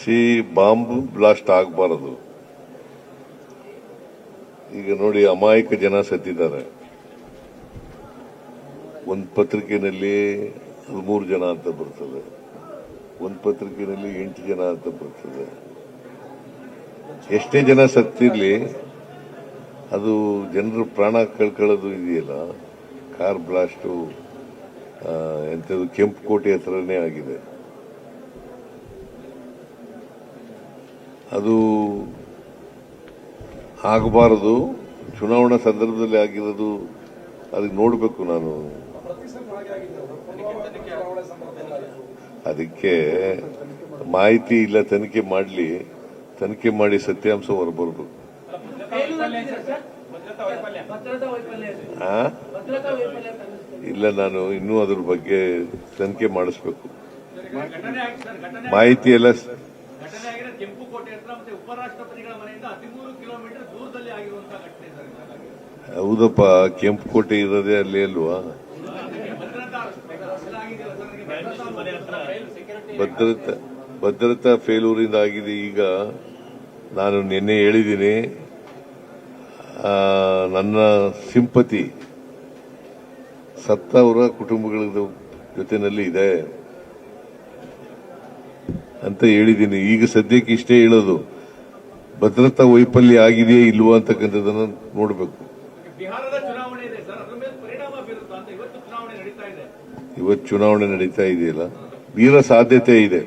C bomb blast ಆಗಬಾರದು. ಈಗ ನೋಡಿ ಅಮಾಯಕ ಜನ ಸತ್ತಿದ್ದಾರೆ. ಒಂದು ಪತ್ರಿಕೆಯಲ್ಲಿ ಹದಿಮೂರು ಜನ ಅಂತ ಬರ್ತದೆ. ಒಂದು ಪತ್ರಿಕೆಯಲ್ಲಿ ಎಂಟು ಜನ ಅಂತ ಬರ್ತದೆ. ಎಷ್ಟೇ ಜನ ಸತ್ತಿರ್ಲಿ, ಅದು ಜನರು ಪ್ರಾಣ ಕಳ್ಕೊಳ್ಳೋದು ಇದೆಯಲ್ಲ, ಕಾರ್ ಬ್ಲಾಸ್ಟು ಎಂಥದ್ದು ಕೆಂಪು ಕೋಟೆ ಹತ್ರನೇ ಆಗಿದೆ. ಅದು ಆಗಬಾರದು. ಚುನಾವಣಾ ಸಂದರ್ಭದಲ್ಲಿ ಆಗಿರೋದು ಅದಕ್ಕೆ ನೋಡಬೇಕು ನಾನು. ಅದಕ್ಕೆ ಮಾಹಿತಿ ಇಲ್ಲ, ತನಿಖೆ ಮಾಡಲಿ. ತನಿಖೆ ಮಾಡಿ ಸತ್ಯಾಂಶ ಹೊರಬರ್ಬೇಕು. ಇಲ್ಲ, ನಾನು ಇನ್ನೂ ಅದ್ರ ಬಗ್ಗೆ ತನಿಖೆ ಮಾಡಿಸ್ಬೇಕು. ಮಾಹಿತಿ ಎಲ್ಲ ಘಟನೆ ಆಗಿರೋ ಕೆಂಪುಕೋಟೆ ಹತ್ರ ಮತ್ತೆ ಉಪರಾಷ್ಟ್ರಪತಿಗಳ ಮನೆಯಿಂದ ಹದಿಮೂರು ಕಿಲೋಮೀಟರ್ ದೂರದಲ್ಲಿ ಆಗಿರುವಂತಹ ಘಟನೆ. ಹೌದಪ್ಪ ಕೆಂಪು ಕೋಟೆ ಇರೋದೇ ಅಲ್ಲಿ ಅಲ್ವಾ? ಭದ್ರತಾ ಭದ್ರತಾ ಫೇಲೂರಿಂದ ಆಗಿದೆ ಈಗ. ನಾನು ನಿನ್ನೆ ಹೇಳಿದ್ದೀನಿ ನನ್ನ ಸಿಂಪತಿ ಸತ್ತವರ ಕುಟುಂಬಗಳ ಜೊತೆಯಲ್ಲಿ ಇದೆ. ಅಂತ ಹೇಳಿದ್ದೀನಿ. ಈಗ ಸದ್ಯಕ್ಕೆ ಇಷ್ಟೇ ಹೇಳೋದು. ಭದ್ರತಾ ವೈಫಲ್ಯ ಆಗಿದೆಯೇ ಇಲ್ವಾ ಅಂತಕ್ಕಂಥದ್ದನ್ನು ನೋಡಬೇಕು. ಚುನಾವಣೆ ನಡೀತಾ ಇವತ್ತು ಚುನಾವಣೆ ನಡೀತಾ ಇದೆಯಲ್ಲ? ವೀರ ಸಾಧ್ಯತೆ ಇದೆ.